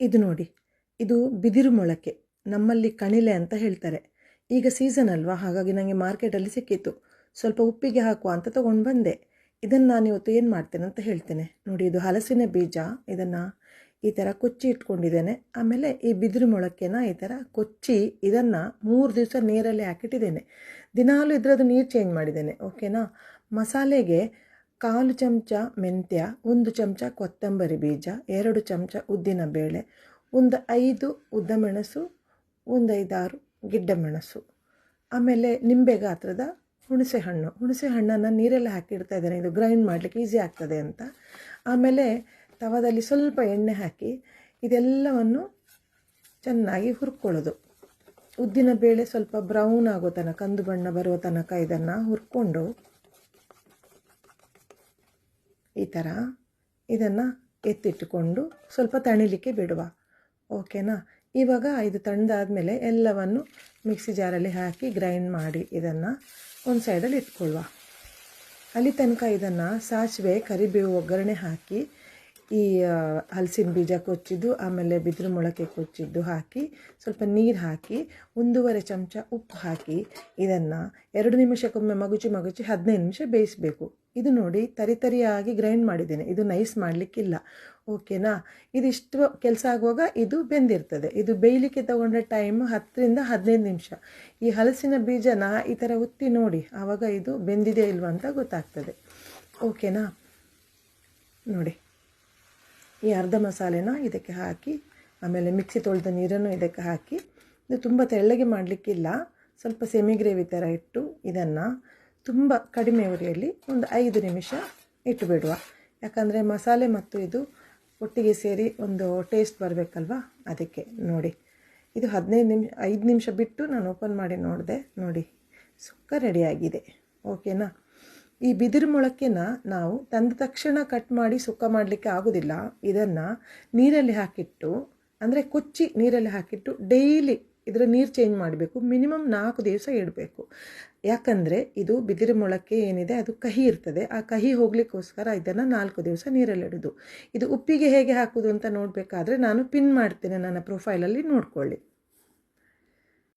ಇದು ನೋಡಿ, ಇದು ಬಿದಿರು ಮೊಳಕೆ, ನಮ್ಮಲ್ಲಿ ಕಣಿಲೆ ಅಂತ ಹೇಳ್ತಾರೆ. ಈಗ ಸೀಸನ್ ಅಲ್ವಾ? ಹಾಗಾಗಿ ನನಗೆ ಮಾರ್ಕೆಟಲ್ಲಿ ಸಿಕ್ಕಿತ್ತು ಸ್ವಲ್ಪ ಉಪ್ಪಿಗೆ ಹಾಕುವ ಅಂತ ತೊಗೊಂಡು ಬಂದೆ. ಇದನ್ನು ನಾನು ಇವತ್ತು ಏನು ಮಾಡ್ತೇನೆ ಅಂತ ಹೇಳ್ತೇನೆ. ನೋಡಿ, ಇದು ಹಲಸಿನ ಬೀಜ. ಇದನ್ನು ಈ ಥರ ಕೊಚ್ಚಿ ಇಟ್ಕೊಂಡಿದ್ದೇನೆ. ಆಮೇಲೆ ಈ ಬಿದಿರು ಮೊಳಕೆನ ಈ ಥರ ಕೊಚ್ಚಿ ಇದನ್ನು ಮೂರು ದಿವಸ ನೀರಲ್ಲಿ ಹಾಕಿಟ್ಟಿದ್ದೇನೆ. ದಿನಾಲೂ ಇದರದ್ದು ನೀರು ಚೇಂಜ್ ಮಾಡಿದ್ದೇನೆ ಓಕೆನಾ ಮಸಾಲೆಗೆ ಕಾಲು ಚಮಚ ಮೆಂತ್ಯ, ಒಂದು ಚಮಚ ಕೊತ್ತಂಬರಿ ಬೀಜ, ಎರಡು ಚಮಚ ಉದ್ದಿನ ಬೇಳೆ, ಒಂದು ಐದು ಉದ್ದ ಮೆಣಸು ಒಂದು ಐದಾರು ಗಿಡ್ಡ ಮೆಣಸು ಆಮೇಲೆ ನಿಂಬೆ ಗಾತ್ರದ ಹುಣಸೆ ಹಣ್ಣು ಹುಣಸೆ ಹಣ್ಣನ್ನು ನೀರಲ್ಲಿ ಹಾಕಿಡ್ತಾ ಇದ್ದೇನೆ. ಇದು ಗ್ರೈಂಡ್ ಮಾಡಲಿಕ್ಕೆ ಈಸಿ ಆಗ್ತದೆ ಅಂತ. ಆಮೇಲೆ ತವದಲ್ಲಿ ಸ್ವಲ್ಪ ಎಣ್ಣೆ ಹಾಕಿ ಇದೆಲ್ಲವನ್ನು ಚೆನ್ನಾಗಿ ಹುರ್ಕೊಳ್ಳೋದು. ಉದ್ದಿನ ಬೇಳೆ ಸ್ವಲ್ಪ ಬ್ರೌನ್ ಆಗೋ ತನಕ ಕಂದು ಬಣ್ಣ ಬರುವ ತನಕ ಇದನ್ನು ಹುರ್ಕೊಂಡು ಈ ಥರ ಇದನ್ನು ಎತ್ತಿಟ್ಟುಕೊಂಡು ಸ್ವಲ್ಪ ತಣಿಲಿಕ್ಕೆ ಬಿಡುವ. ಓಕೆನಾ? ಇವಾಗ ಇದು ತಣ್ಣದಾದಮೇಲೆ ಎಲ್ಲವನ್ನು ಮಿಕ್ಸಿ ಜಾರಲ್ಲಿ ಹಾಕಿ ಗ್ರೈಂಡ್ ಮಾಡಿ ಇದನ್ನು ಒಂದು ಸೈಡಲ್ಲಿ ಇಟ್ಕೊಳ್ಳುವ. ಅಲ್ಲಿ ತನಕ ಇದನ್ನು ಸಾಸಿವೆ, ಕರಿಬೇವು, ಒಗ್ಗರಣೆ ಹಾಕಿ ಈ ಹಲಸಿನ ಬೀಜ ಕೊಚ್ಚಿದ್ದು, ಆಮೇಲೆ ಬಿದಿರು ಮೊಳಕೆ ಕೊಚ್ಚಿದ್ದು ಹಾಕಿ, ಸ್ವಲ್ಪ ನೀರು ಹಾಕಿ, ಒಂದೂವರೆ ಚಮಚ ಉಪ್ಪು ಹಾಕಿ, ಇದನ್ನು ಎರಡು ನಿಮಿಷಕ್ಕೊಮ್ಮೆ ಮಗುಚಿ ಮಗುಚಿ ಹದಿನೈದು ನಿಮಿಷ ಬೇಯಿಸಬೇಕು. ಇದು ನೋಡಿ ತರಿತರಿಯಾಗಿ ಗ್ರೈಂಡ್ ಮಾಡಿದ್ದೇನೆ. ಇದು ನೈಸ್ ಮಾಡಲಿಕ್ಕಿಲ್ಲ. ಓಕೆನಾ? ಇದಿಷ್ಟು ಕೆಲಸ ಆಗುವಾಗ ಇದು ಬೆಂದಿರ್ತದೆ. ಇದು ಬೇಯಲಿಕ್ಕೆ ತಗೊಂಡ ಟೈಮ್ ಹತ್ತರಿಂದ ಹದಿನೈದು ನಿಮಿಷ. ಈ ಹಲಸಿನ ಬೀಜನ ಈ ಥರ ಉತ್ತಿ ನೋಡಿ, ಆವಾಗ ಇದು ಬೆಂದಿದೆ ಇಲ್ವಾ ಅಂತ ಗೊತ್ತಾಗ್ತದೆ. ಓಕೆನಾ? ನೋಡಿ. ಈ ಅರ್ಧ ಮಸಾಲೆನ ಇದಕ್ಕೆ ಹಾಕಿ, ಆಮೇಲೆ ಮಿಕ್ಸಿ ತೊಳೆದ ನೀರನ್ನು ಇದಕ್ಕೆ ಹಾಕಿ, ಇದು ತುಂಬ ತೆಳ್ಳಗೆ ಮಾಡಲಿಕ್ಕಿಲ್ಲ ಸ್ವಲ್ಪ ಸೆಮಿ ಗ್ರೇವಿ ಥರ ಇಟ್ಟು ಇದನ್ನು ತುಂಬ ಕಡಿಮೆ ಉರಿಯಲ್ಲಿ ಒಂದು ಐದು ನಿಮಿಷ ಇಟ್ಟು ಬಿಡುವ ಯಾಕಂದರೆ ಮಸಾಲೆ ಮತ್ತು ಇದು ಒಟ್ಟಿಗೆ ಸೇರಿ ಒಂದು ಟೇಸ್ಟ್ ಬರಬೇಕಲ್ವಾ? ಅದಕ್ಕೆ ನೋಡಿ. ಇದು ಹದಿನೈದು ನಿಮಿಷ ಐದು ನಿಮಿಷ ಬಿಟ್ಟು ನಾನು ಓಪನ್ ಮಾಡಿ ನೋಡಿದೆ, ನೋಡಿ. ಸುಕ್ಕ ರೆಡಿಯಾಗಿದೆ ಓಕೆನಾ ಈ ಬಿದಿರು ಮೊಳಕೆನ ನಾವು ತಂದ ತಕ್ಷಣ ಕಟ್ ಮಾಡಿ ಸುಕ್ಕ ಮಾಡಲಿಕ್ಕೆ ಆಗೋದಿಲ್ಲ. ಇದನ್ನು ನೀರಲ್ಲಿ ಹಾಕಿಟ್ಟು, ಅಂದರೆ ಕೊಚ್ಚಿ ನೀರಲ್ಲಿ ಹಾಕಿಟ್ಟು ಡೈಲಿ ಇದರ ನೀರು ಚೇಂಜ್ ಮಾಡಬೇಕು. ಮಿನಿಮಮ್ ನಾಲ್ಕು ದಿವಸ ಇಡಬೇಕು. ಯಾಕಂದರೆ ಇದು ಬಿದಿರು ಮೊಳಕೆ ಏನಿದೆ, ಅದು ಕಹಿ ಇರ್ತದೆ. ಆ ಕಹಿ ಹೋಗ್ಲಿಕ್ಕೋಸ್ಕರ ಇದನ್ನು ನಾಲ್ಕು ದಿವಸ ನೀರಲ್ಲಿ ಇಡೋದು. ಇದು ಉಪ್ಪಿಗೆ ಹೇಗೆ ಹಾಕೋದು ಅಂತ ನೋಡಬೇಕಾದ್ರೆ ನಾನು ಪಿನ್ ಮಾಡ್ತೇನೆ ನನ್ನ ಪ್ರೊಫೈಲಲ್ಲಿ ನೋಡ್ಕೊಳ್ಳಿ.